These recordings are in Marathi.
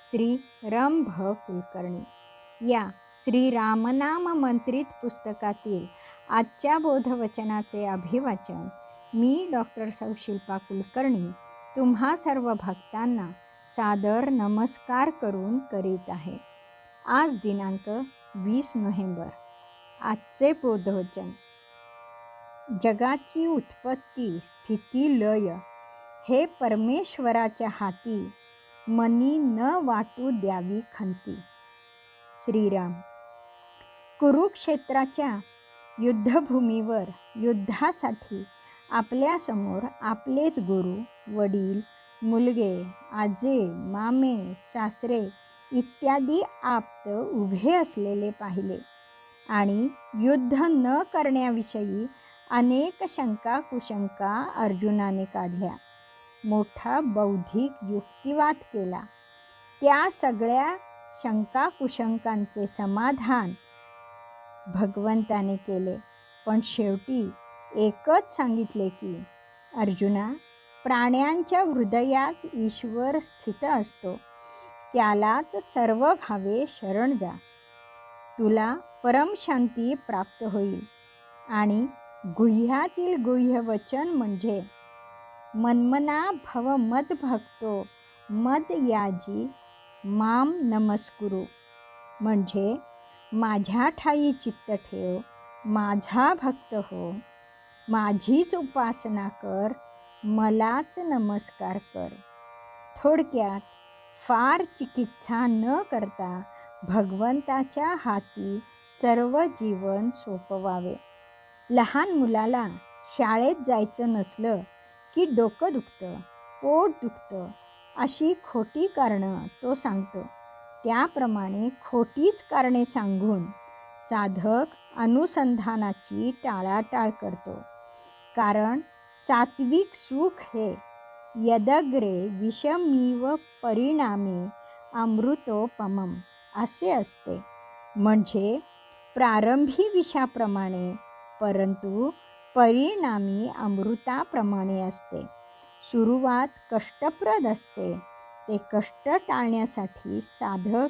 श्री रम भ कुलकर्णी या श्री रामनाम मंत्रित पुस्तकातील आजच्या बोधवचनाचे अभिवाचन मी डॉक्टर सौशिल्पा कुलकर्णी तुम्हा सर्व भक्तांना सादर नमस्कार करून करीत आहे. आज दिनांक वीस नोव्हेंबर. आजचे बोधवचन. जगाची उत्पत्ती स्थिती लय हे परमेश्वराच्या हाती मनी न वाटू द्यावी खंती. श्रीराम कुरुक्षेत्राच्या युद्धभूमीवर युद्धासाठी आपल्यासमोर आपलेच गुरु वडील मुलगे आजे मामे सासरे इत्यादी आप्त उभे असलेले पाहिले आणि युद्ध न करण्याविषयी अनेक शंका कुशंका अर्जुनाने काढल्या. मोठा बौद्धिक युक्तिवाद केला. त्या सगळ्या शंका कुशंकांचे समाधान भगवंताने केले. पण शेवटी एकच सांगितले की अर्जुना प्राण्यांच्या हृदयात ईश्वर स्थित असतो. त्यालाच सर्व भावे शरण जा. तुला परमशांती प्राप्त होईल. आणि गुह्यातील गुह्य वचन म्हणजे मन्मना भव मद भक्तो मद याजी माम नमस्कुरू. म्हणजे माझ्या ठाई चित्त ठेव माझा भक्त हो माझीच उपासना कर मलाच नमस्कार कर. थोडक्यात फार चिकित्सा न करता भगवंताच्या हाती सर्व जीवन सोपवावे. लहान मुलाला शाळेत जायचं नसलं की डोकं दुखतं पोट दुखतं अशी खोटी कारणं तो सांगतो. त्याप्रमाणे खोटीच कारणे सांगून साधक अनुसंधानाची टाळाटाळ करतो. कारण सात्विक सुख हे यदग्रे विषमीव परिणामी अमृतोपमम असे असते. म्हणजे प्रारंभी विषाप्रमाणे परंतु परिणामी अमृताप्रमाणे असते. सुरुवात कष्टप्रद असते. ते कष्ट टाळण्यासाठी साधक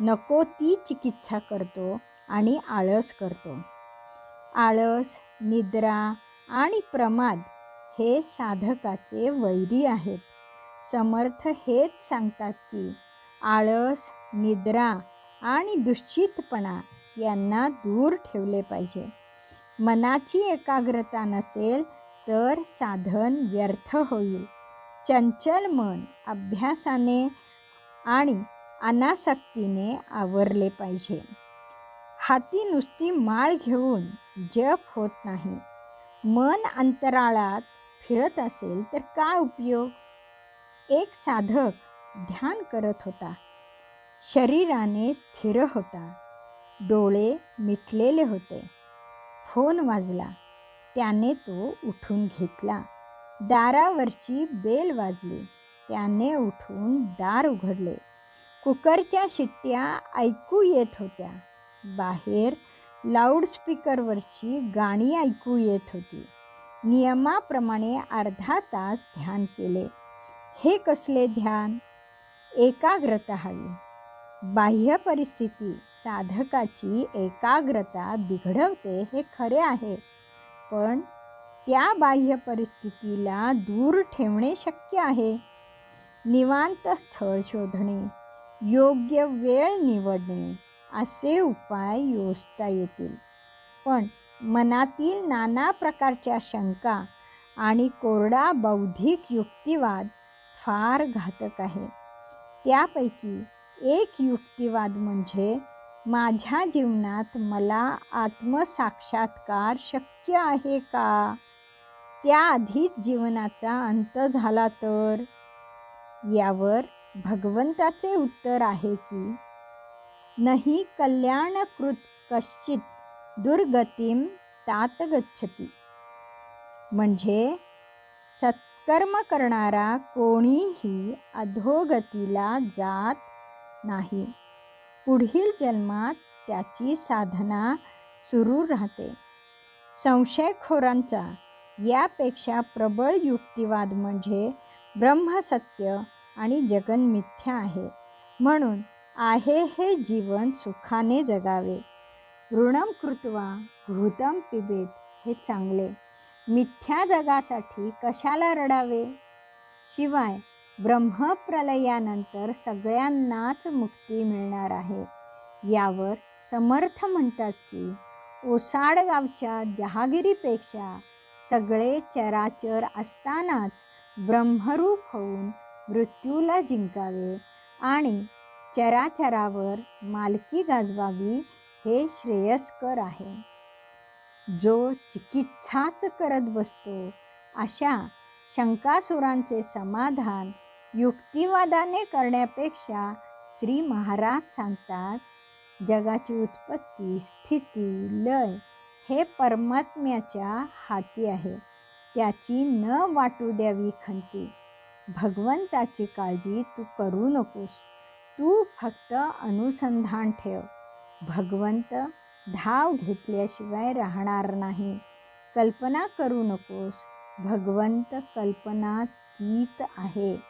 नको ती चिकित्सा करतो आणि आळस करतो. आळस निद्रा आणि प्रमाद हे साधकाचे वैरी आहेत. समर्थ हेच सांगतात की आळस निद्रा आणि दुश्चितपणा यांना दूर ठेवले पाहिजे. मनाची एकाग्रता नसेल तर साधन व्यर्थ होईल. चंचल मन अभ्यासाने आणि अनासक्तीने आवरले पाहिजे. हाती नुसती माळ घेऊन जप होत नाही. मन अंतराळात फिरत असेल तर काय उपयोग? एक साधक ध्यान करत होता. शरीराने स्थिर होता. डोळे मिटलेले होते. फोन वाजला. त्याने तो उठून घेतला. दारावरची बेल वाजली. त्याने उठून दार उघडले. कुकरच्या शिट्ट्या ऐकू येत होत्या. बाहेर लाऊडस्पीकरवरची गाणी ऐकू येत होती. नियमाप्रमाणे अर्धा तास ध्यान केले. हे कसले ध्यान? एकाग्रता हवी. बाह्य परिस्थिती साधकाची एकाग्रता बिघडवते हे खरे आहे. पण त्या बाह्य परिस्थितीला दूर ठेवणे शक्य आहे. निवांत स्थळ शोधणे योग्य वेळ निवडणे असे उपाय योजता येतील. पण मनातील नाना प्रकारच्या शंका आणि कोरडा बौद्धिक युक्तिवाद फार घातक आहे. त्यापैकी एक युक्तिवाद म्हणजे माझ्या जीवनात मला आत्मसाक्षात्कार शक्य आहे का? त्याआधीच जीवनाचा अंत झाला तर? यावर भगवंताचे उत्तर आहे की नाही कल्याणकृत कश्चित दुर्गतीम तात गच्छती. म्हणजे सत्कर्म करणारा कोणीही अधोगतीला जात नाही. पुढील जन्मात त्याची साधना सुरू राहते. संशयखोरांचा यापेक्षा प्रबळ युक्तिवाद म्हणजे ब्रह्मसत्य आणि जगन मिथ्या आहे. म्हणून आहे हे जीवन सुखाने जगावे. ऋणम कृत्वा घृतम पिबेत हे चांगले. मिथ्या जगासाठी कशाला रडावे? शिवाय ब्रह्मप्रलयानंतर सगळ्यांनाच मुक्ती मिळणार आहे. यावर समर्थ म्हणतात की ओसाड गावच्या जहागिरीपेक्षा सगळे चराचर असतानाच ब्रह्मरूप होऊन मृत्यूला जिंकावे आणि चराचरावर मालकी गाजवावी हे श्रेयस्कर आहे. जो चिकित्साच करत बसतो अशा शंकासुरांचे समाधान युक्तिवादाने करण्यापेक्षा श्री महाराज सांगतात जगाची उत्पत्ती स्थिती लय हे परमात्म्याच्या हाती आहे. त्याची न वाटू द्यावी खंती. भगवंताची काळजी तू करू नकोस. तू फक्त अनुसंधान ठेव. भगवंत धाव घेतल्याशिवाय राहणार नाही. कल्पना करू नकोस. भगवंत कल्पना तीत आहे.